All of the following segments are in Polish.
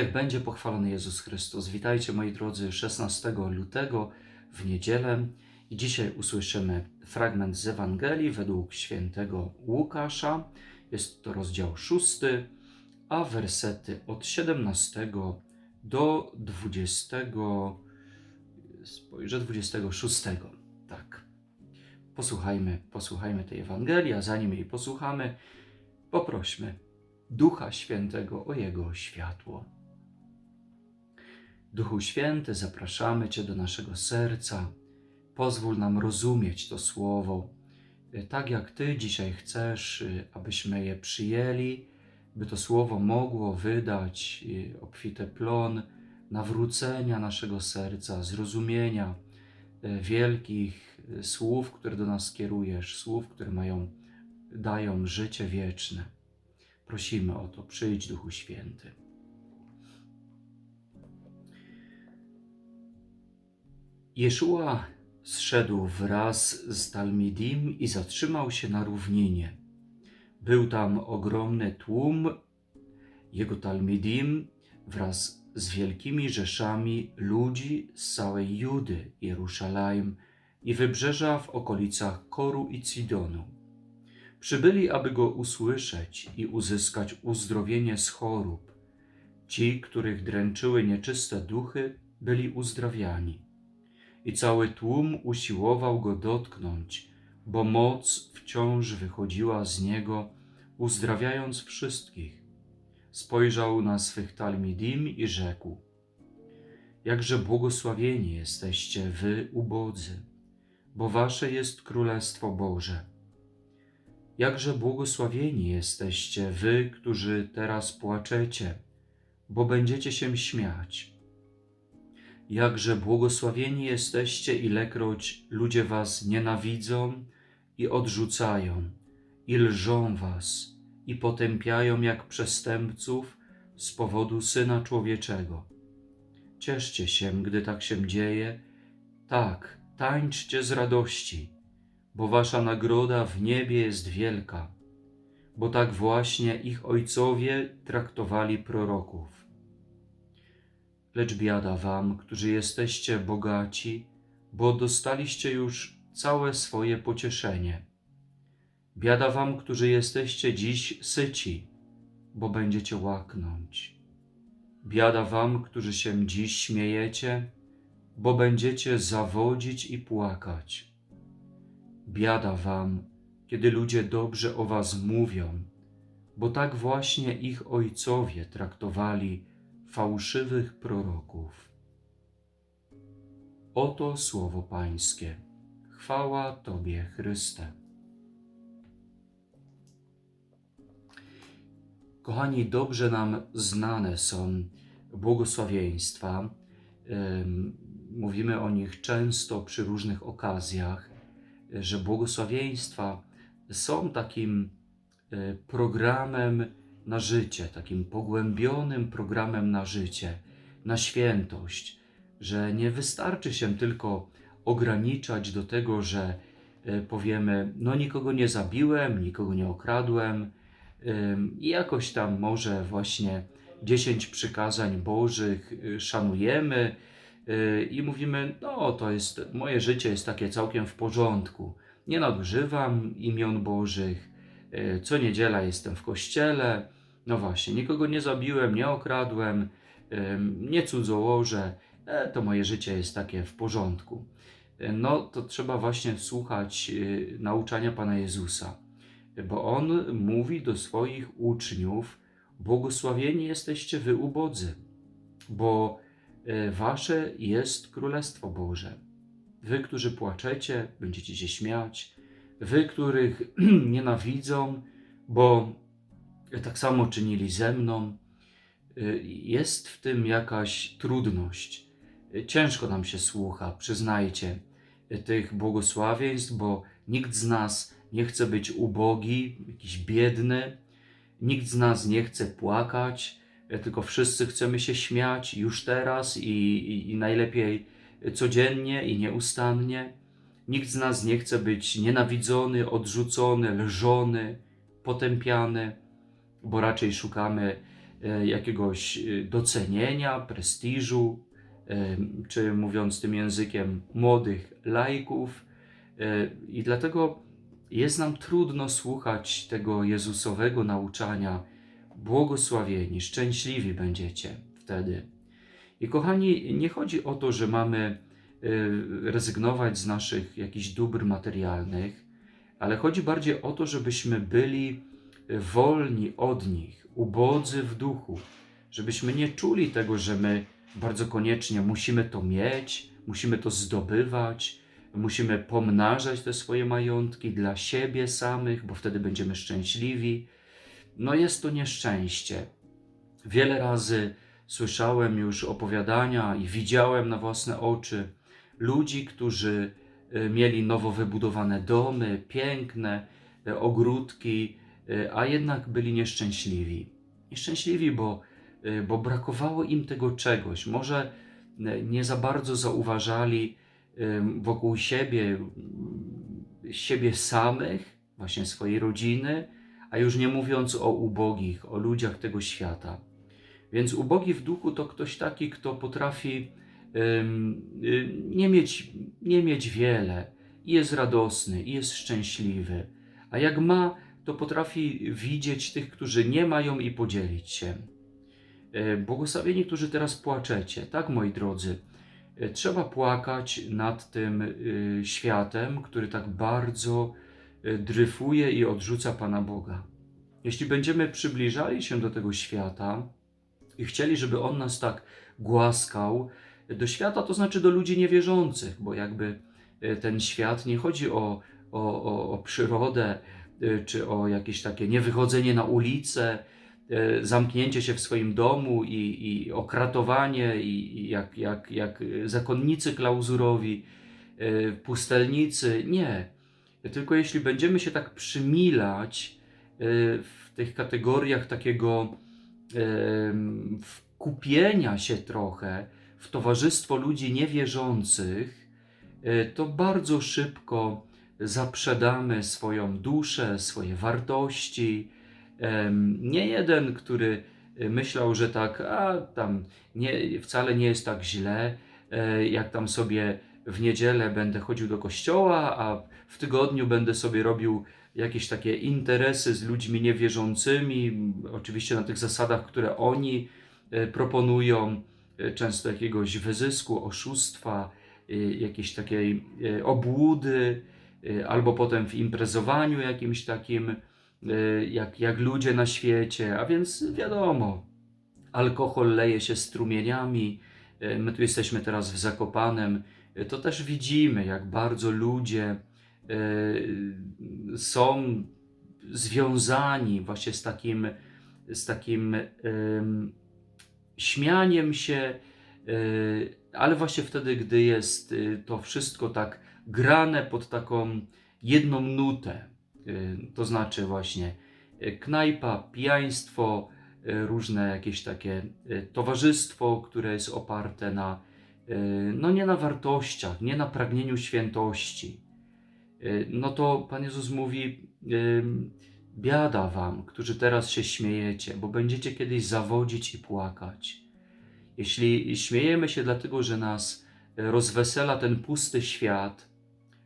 Niech będzie pochwalony Jezus Chrystus. Witajcie moi drodzy 16 lutego w niedzielę i dzisiaj usłyszymy fragment z Ewangelii według świętego Łukasza. Jest to rozdział 6, a wersety od 17 do 20, spojrzę, 26. Tak. Posłuchajmy, posłuchajmy tej Ewangelii, a zanim jej posłuchamy, poprośmy Ducha Świętego o Jego światło. Duchu Święty, zapraszamy Cię do naszego serca. Pozwól nam rozumieć to Słowo, y, tak jak Ty dzisiaj chcesz, y, abyśmy je przyjęli, by to Słowo mogło wydać y, obfity plon nawrócenia naszego serca, zrozumienia wielkich słów, które do nas kierujesz, słów, które mają, dają życie wieczne. Prosimy o to, przyjdź Duchu Święty. Jeszua zszedł wraz z Talmidim i zatrzymał się na równinie. Był tam ogromny tłum, jego Talmidim wraz z wielkimi rzeszami ludzi z całej Judy, Jerusalem i wybrzeża w okolicach Koru i Cidonu. Przybyli, aby go usłyszeć i uzyskać uzdrowienie z chorób. Ci, których dręczyły nieczyste duchy, byli uzdrawiani i cały tłum usiłował go dotknąć, bo moc wciąż wychodziła z niego, uzdrawiając wszystkich. Spojrzał na swych talmidim i rzekł: Jakże błogosławieni jesteście wy, ubodzy, bo wasze jest Królestwo Boże. Jakże błogosławieni jesteście wy, którzy teraz płaczecie, bo będziecie się śmiać jakże błogosławieni jesteście, ilekroć ludzie was nienawidzą i odrzucają, i lżą was, i potępiają jak przestępców z powodu Syna Człowieczego. Cieszcie się, gdy tak się dzieje, tak, tańczcie z radości, bo wasza nagroda w niebie jest wielka, bo tak właśnie ich ojcowie traktowali proroków. Lecz biada wam, którzy jesteście bogaci, bo dostaliście już całe swoje pocieszenie. Biada wam, którzy jesteście dziś syci, bo będziecie łaknąć. Biada wam, którzy się dziś śmiejecie, bo będziecie zawodzić i płakać. Biada wam, kiedy ludzie dobrze o was mówią, bo tak właśnie ich ojcowie traktowali fałszywych proroków. Oto słowo Pańskie. Chwała Tobie, Chryste. Kochani, dobrze nam znane są błogosławieństwa. Mówimy o nich często przy różnych okazjach, że błogosławieństwa są takim e, programem na życie, takim pogłębionym programem na życie, na świętość, że nie wystarczy się tylko ograniczać do tego, że e, powiemy, no nikogo nie zabiłem, nikogo nie okradłem i jakoś tam może właśnie dziesięć przykazań Bożych y, szanujemy y, i mówimy, no to jest, moje życie jest takie całkiem w porządku, nie nadużywam imion Bożych, co niedziela jestem w kościele, no właśnie, nikogo nie zabiłem, nie okradłem, nie cudzołożę, e, to moje życie jest takie w porządku. E, no to trzeba właśnie słuchać e, nauczania Pana Jezusa, bo On mówi do swoich uczniów: Błogosławieni jesteście wy ubodzy, bo wasze jest Królestwo Boże. Wy, którzy płaczecie, będziecie się śmiać, wy, których nienawidzą, bo tak samo czynili ze mną. Y, jest w tym jakaś trudność. Y, ciężko nam się słucha, przyznajcie, y, tych błogosławieństw, bo nikt z nas nie chce być ubogi, jakiś biedny, nikt z nas nie chce płakać, tylko wszyscy chcemy się śmiać już teraz i, i, i najlepiej codziennie i nieustannie. Nikt z nas nie chce być nienawidzony, odrzucony, lżony, potępiany bo raczej szukamy e, jakiegoś e, docenienia, prestiżu, e, czy mówiąc tym językiem młodych laików. I dlatego jest nam trudno słuchać tego Jezusowego nauczania. Błogosławieni, szczęśliwi będziecie wtedy. I kochani, nie chodzi o to, że mamy rezygnować z naszych jakichś dóbr materialnych, ale chodzi bardziej o to, żebyśmy byli wolni od nich, ubodzy w duchu, żebyśmy nie czuli tego, że my bardzo koniecznie musimy to mieć, musimy to zdobywać, musimy pomnażać te swoje majątki dla siebie samych, bo wtedy będziemy szczęśliwi. No jest to nieszczęście. Wiele razy słyszałem już opowiadania i widziałem na własne oczy ludzi, którzy e, mieli nowo wybudowane domy, piękne e, ogródki, e, a jednak byli nieszczęśliwi. Nieszczęśliwi, bo, bo brakowało im tego czegoś. Może nie za bardzo zauważali wokół siebie siebie samych, właśnie swojej rodziny, a już nie mówiąc o ubogich, o ludziach tego świata. Więc ubogi w duchu to ktoś taki, kto potrafi nie, mieć, nie mieć wiele, i jest radosny, i jest szczęśliwy, a jak ma, to potrafi widzieć tych, którzy nie mają i podzielić się. E, Błogosławieni, którzy teraz płaczecie, tak moi drodzy, e, trzeba płakać nad tym y, światem, który tak bardzo y, dryfuje i odrzuca Pana Boga. Jeśli będziemy przybliżali się do tego świata i chcieli, żeby On nas tak głaskał, do świata to znaczy do ludzi niewierzących, bo jakby y, ten świat nie chodzi o, o, o, o przyrodę, y, czy o jakieś takie niewychodzenie na ulicę, y, zamknięcie się w swoim domu i, i okratowanie, i, i jak, jak, jak zakonnicy klauzurowi, pustelnicy. Nie. Tylko jeśli będziemy się tak przymilać w tych kategoriach takiego wkupienia się trochę w towarzystwo ludzi niewierzących, y, to bardzo szybko zaprzedamy swoją duszę, swoje wartości. Nie jeden, który myślał, że tak, a tam nie, wcale nie jest tak źle, e, jak tam sobie w niedzielę będę chodził do kościoła, a w tygodniu będę sobie robił jakieś takie interesy z ludźmi niewierzącymi, oczywiście na tych zasadach, które oni e, proponują, często jakiegoś wyzysku, oszustwa, e, jakiejś takiej e, obłudy, e, albo potem w imprezowaniu jakimś takim, e, jak, jak ludzie na świecie, a więc wiadomo, alkohol leje się strumieniami, e, my tu jesteśmy teraz w Zakopanem, e, to też widzimy, jak bardzo ludzie e, są związani właśnie z takim, z takim śmianiem się, e, ale właśnie wtedy, gdy jest e, to wszystko tak grane pod taką jedną nutę, e, to znaczy właśnie knajpa, pijaństwo, różne jakieś takie towarzystwo, które jest oparte na, no nie na wartościach, nie na pragnieniu świętości, no to Pan Jezus mówi, biada wam, którzy teraz się śmiejecie, bo będziecie kiedyś zawodzić i płakać. Jeśli śmiejemy się dlatego, że nas e, rozwesela ten pusty świat,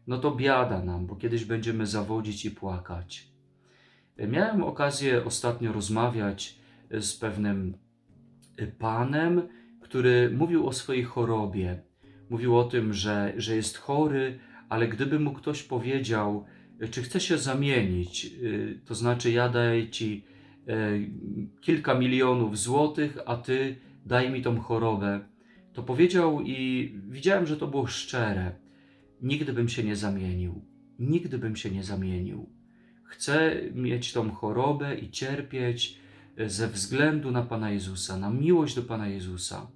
no to biada nam, bo kiedyś będziemy zawodzić i płakać. E, Miałem okazję ostatnio rozmawiać e, z pewnym panem, który mówił o swojej chorobie. Mówił o tym, że, że jest chory, ale gdyby mu ktoś powiedział, czy chce się zamienić, e, to znaczy ja daję ci e, kilka milionów złotych, a ty daj mi tą chorobę, to powiedział i widziałem, że to było szczere. Nigdy bym się nie zamienił. Nigdy bym się nie zamienił. Chcę mieć tą chorobę i cierpieć e, ze względu na Pana Jezusa, na miłość do Pana Jezusa.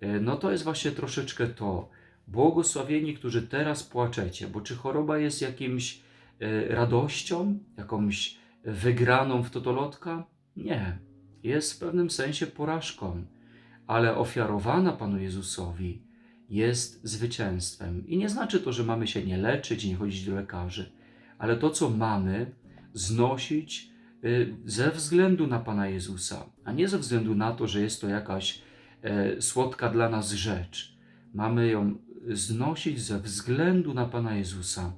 E, No to jest właśnie troszeczkę to. Błogosławieni, którzy teraz płaczecie, bo czy choroba jest jakimś radością, jakąś wygraną w totolotka? Nie. Jest w pewnym sensie porażką, ale ofiarowana Panu Jezusowi jest zwycięstwem. I nie znaczy to, że mamy się nie leczyć, nie chodzić do lekarzy, ale to, co mamy, znosić y, ze względu na Pana Jezusa, a nie ze względu na to, że jest to jakaś e, słodka dla nas rzecz. Mamy ją znosić ze względu na Pana Jezusa.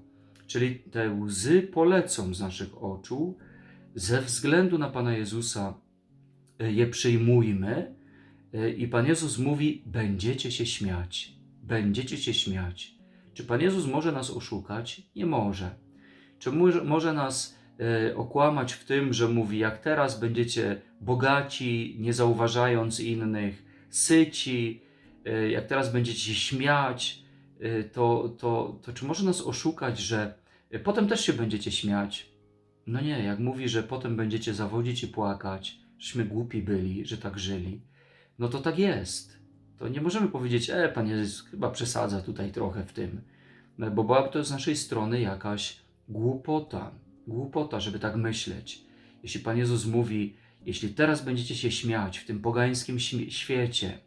Czyli te łzy polecą z naszych oczu, ze względu na Pana Jezusa e, je przyjmujmy e, i Pan Jezus mówi: Będziecie się śmiać, będziecie się śmiać. Czy Pan Jezus może nas oszukać? Nie może. Czy może, nas e, okłamać w tym, że mówi: Jak teraz będziecie bogaci, nie zauważając innych, syci, jak teraz będziecie się śmiać, to, to, to czy może nas oszukać, że potem też się będziecie śmiać? No nie, jak mówi, że potem będziecie zawodzić i płakać, żeśmy głupi byli, że tak żyli, no to tak jest. To nie możemy powiedzieć, e, Pan Jezus chyba przesadza tutaj trochę w tym, No, bo byłaby to z naszej strony jakaś głupota, głupota, żeby tak myśleć. Jeśli Pan Jezus mówi, jeśli teraz będziecie się śmiać w tym pogańskim świecie,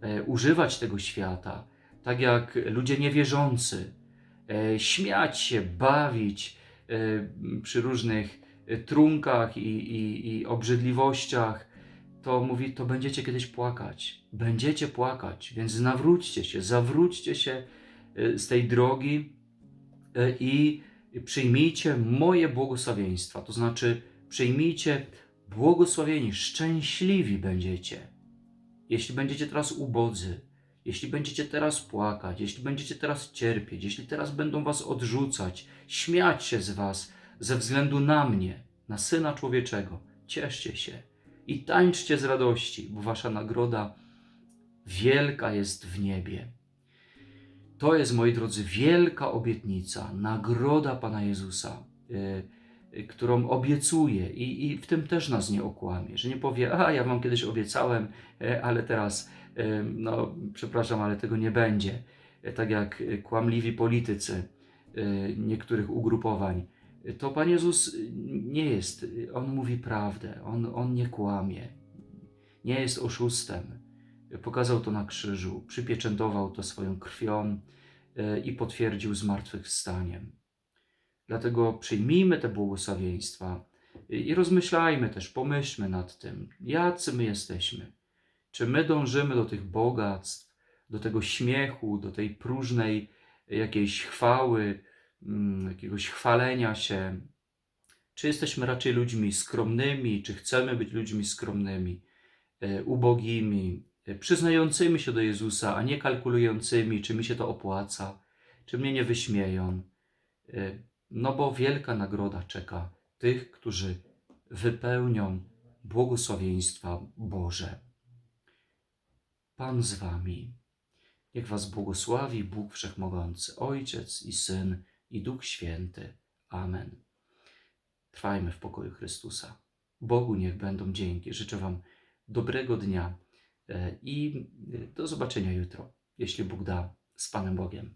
e, używać tego świata, tak jak ludzie niewierzący, śmiać się, bawić e, przy różnych e, trunkach i, i, i obrzydliwościach, to mówi, to będziecie kiedyś płakać. Będziecie płakać, więc nawróćcie się, zawróćcie się e, z tej drogi e, i przyjmijcie moje błogosławieństwa. To znaczy, przyjmijcie błogosławieni, szczęśliwi będziecie. Jeśli będziecie teraz ubodzy, jeśli będziecie teraz płakać, jeśli będziecie teraz cierpieć, jeśli teraz będą was odrzucać, śmiać się z was ze względu na mnie, na Syna Człowieczego, cieszcie się i tańczcie z radości, bo wasza nagroda wielka jest w niebie. To jest, moi drodzy, wielka obietnica, nagroda Pana Jezusa, y, y, którą obiecuje i, i w tym też nas nie okłamie, że nie powie, a ja wam kiedyś obiecałem, e, ale teraz, no przepraszam, ale tego nie będzie. E, Tak jak e, kłamliwi politycy e, niektórych ugrupowań. To Pan Jezus nie jest, On mówi prawdę, On, on nie kłamie, nie jest oszustem. Pokazał to na krzyżu, przypieczętował to swoją krwią i potwierdził zmartwychwstaniem. Dlatego przyjmijmy te błogosławieństwa i rozmyślajmy też, pomyślmy nad tym, jacy my jesteśmy. Czy my dążymy do tych bogactw, do tego śmiechu, do tej próżnej jakiejś chwały, mm, jakiegoś chwalenia się? Czy jesteśmy raczej ludźmi skromnymi, czy chcemy być ludźmi skromnymi, e, ubogimi, e, przyznającymi się do Jezusa, a nie kalkulującymi, czy mi się to opłaca, czy mnie nie wyśmieją? E, No bo wielka nagroda czeka tych, którzy wypełnią błogosławieństwa Boże. Pan z wami. Niech was błogosławi Bóg Wszechmogący, Ojciec i Syn i Duch Święty. Amen. Trwajmy w pokoju Chrystusa. Bogu niech będą dzięki. Życzę wam dobrego dnia e, i e, do zobaczenia jutro, jeśli Bóg da, z Panem Bogiem.